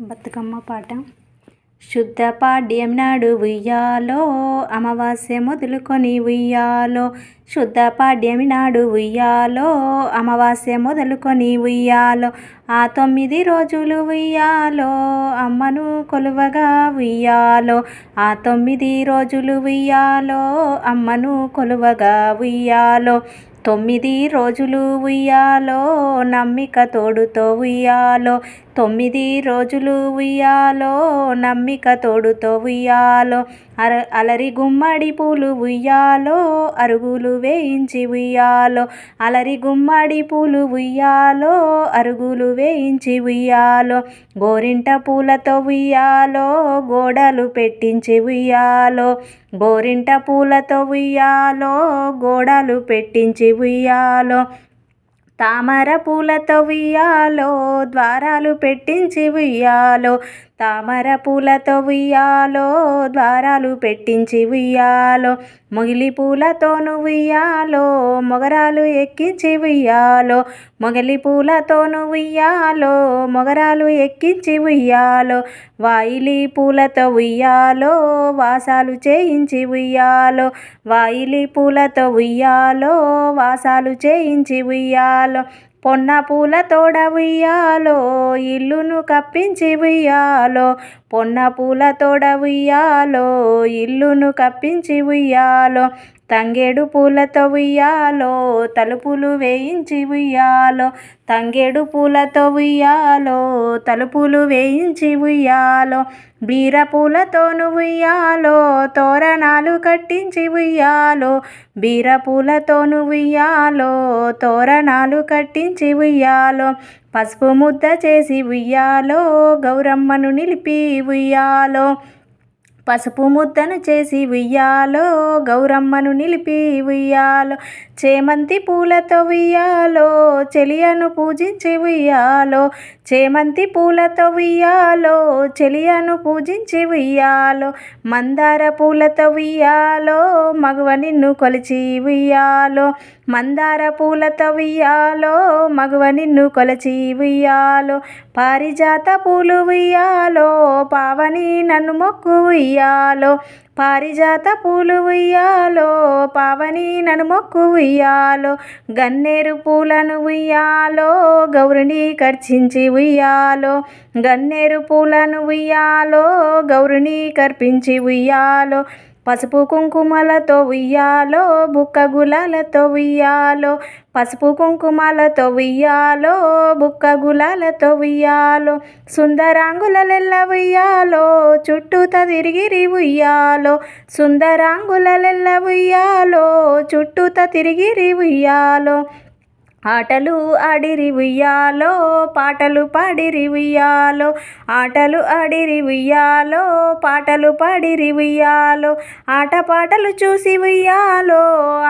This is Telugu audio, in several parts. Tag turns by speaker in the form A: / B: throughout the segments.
A: బతుకమ్మ పాట. శుద్ధ పాడ్యం నాడు ఉయ్యాలో అమావాస్య మొదలుకొని ఉయ్యాలో. శుద్ధ పాడ్యం నాడు ఉయ్యాలో అమావాస్య మొదలుకొని ఉయ్యాలో. ఆ తొమ్మిది రోజులు ఉయ్యాలో అమ్మను కొలువగా ఉయ్యాలో. ఆ తొమ్మిది రోజులు ఉయ్యాలో అమ్మను కొలువగా ఉయ్యాలో. తొమ్మిది రోజులు ఉయ్యాలో నమ్మిక తోడుతో ఉయ్యాలో. తొమ్మిది రోజులు ఉయ్యాలో నమ్మిక తోడుతో ఉయ్యాలో. అర అలరి గుమ్మడి పూలు ఉయ్యాలో అరుగులు వేయించి ఉయ్యాలో. అలరి గుమ్మడి పూలు ఉయ్యాలో అరుగులు వేయించి ఉయ్యాలో. గోరింట పూలతో ఉయ్యాలో గోడలు పెట్టించి ఉయ్యాలో. గోరింట పూలతో ఉయ్యాలో గోడలు పెట్టించి ఉయ్యాలో తామర పూలతో ఉయ్యాలో ద్వారాలు పెట్టించి ఉయ్యాలో తామర పూలతో ఉయ్యాలో ద్వారాలు పెట్టించి ఉయ్యాలో మొగిలి పూలతోను ఉయ్యాలో మొగరాలు ఎక్కించి ఉయ్యాలో మొగలి పూలతోను ఉయ్యాలో మొగరాలు ఎక్కించి ఉయ్యాలో వాయిలి పూలతో ఉయ్యాలో వాసాలు చేయించి ఉయ్యాలో వాయిలి పూలతో ఉయ్యాలో వాసాలు చేయించి ఉయ్యాలో పొన్న పూల తోడ ఉయ్యాలో ఇల్లును కప్పించి ఉయ్యాలో. పొన్న పూల తోడ ఉయ్యాలో ఇల్లును కప్పించి ఉయ్యాలో. తంగేడు పూలతో ఉయ్యాలో తలుపులు వేయించి ఉయ్యాలో. తంగేడు పూలతో ఉయ్యాలో తలుపులు వేయించి ఉయ్యాలో. బీర పూలతోను ఉయ్యాలో తోరణాలు కట్టించి ఉయ్యాలో. బీర పూలతోను ఉయ్యాలో తోరణాలు కట్టించి ఉయ్యాలో. పసుపు ముద్ద చేసి ఉయ్యాలో గౌరమ్మను నిలిపి ఉయ్యాలో. పసుపు ముద్దను చేసి ఉయ్యాలో గౌరమ్మను నిలిపి ఉయ్యాలో చేమంతి పూలతో ఉయ్యాలో చెలియను పూజించి ఉయ్యాలో చేమంతి పూలతో ఉయ్యాలో చెలియను పూజించి ఉయ్యాలో మందార పూలతో ఉయ్యాలో మగువ నిన్ను కొలిచి ఉయ్యాలో మందార పూలతో ఉయ్యాలో మగువ నిన్ను కొలిచి ఉయ్యాలో పారిజాత పూలు ఉయ్యాలో పావని నన్ను మొక్కు ఉయ్యాలో పారిజాత పూలు ఉయ్యాలో పావని నన్ను మొక్కు ఉయ్యాలో గన్నేరు పూలను ఉయ్యాలో గౌరిని కర్చించి ఉయ్యాలో గన్నేరు పూలను ఉయ్యాలో గౌరిని కర్పించి ఉయ్యాలో పసుపు కుంకుమలతో ఉయ్యాలో బుక్క గులాలతో ఉయ్యాలో. పసుపు కుంకుమలతో ఉయ్యాలో బుక్క గులాలతో ఉయ్యాలో. సుందరాంగులెల్ల ఉయ్యాలో చుట్టూత తిరిగిరి ఉయ్యాలో. సుందరాంగులెల్ల ఉయ్యాలో చుట్టూత తిరిగిరి ఉయ్యాలో. ఆటలు ఆడిరి ఉయ్యాలో పాటలు పాడిరి ఉయ్యాలో ఆటలు ఆడిరి ఉయ్యాలో పాటలు పాడిరి ఉయ్యాలో ఆట పాటలు చూసి ఉయ్యాలో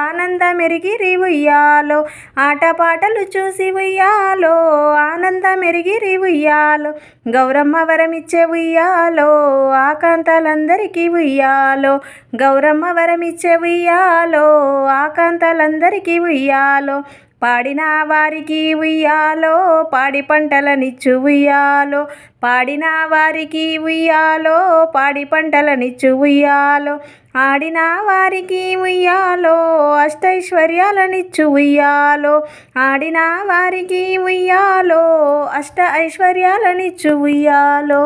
A: ఆనందమెరిగిరి ఉయ్యాలో ఆట పాటలు చూసి ఉయ్యాలో ఆనందమెరిగిరి ఉయ్యాలో గౌరమ్మ వరమిచ్చే ఉయ్యాలో ఆకాంతాలందరికీ ఉయ్యాలో గౌరమ్మ వరమిచ్చే ఉయ్యాలో ఆకాంతాలందరికీ ఉయ్యాలో పాడిన వారికి ఉయ్యాలో పాడి పంటలనిచ్చు ఉయ్యాలో. పాడిన వారికి ఉయ్యాలో పాడి పంటలనిచ్చు ఉయ్యాలో. ఆడిన వారికి ఉయ్యాలో అష్టైశ్వర్యాలనిచ్చు ఉయ్యాలో. ఆడిన వారికి ఉయ్యాలో అష్ట ఐశ్వర్యాలనిచ్చు ఉయ్యాలో.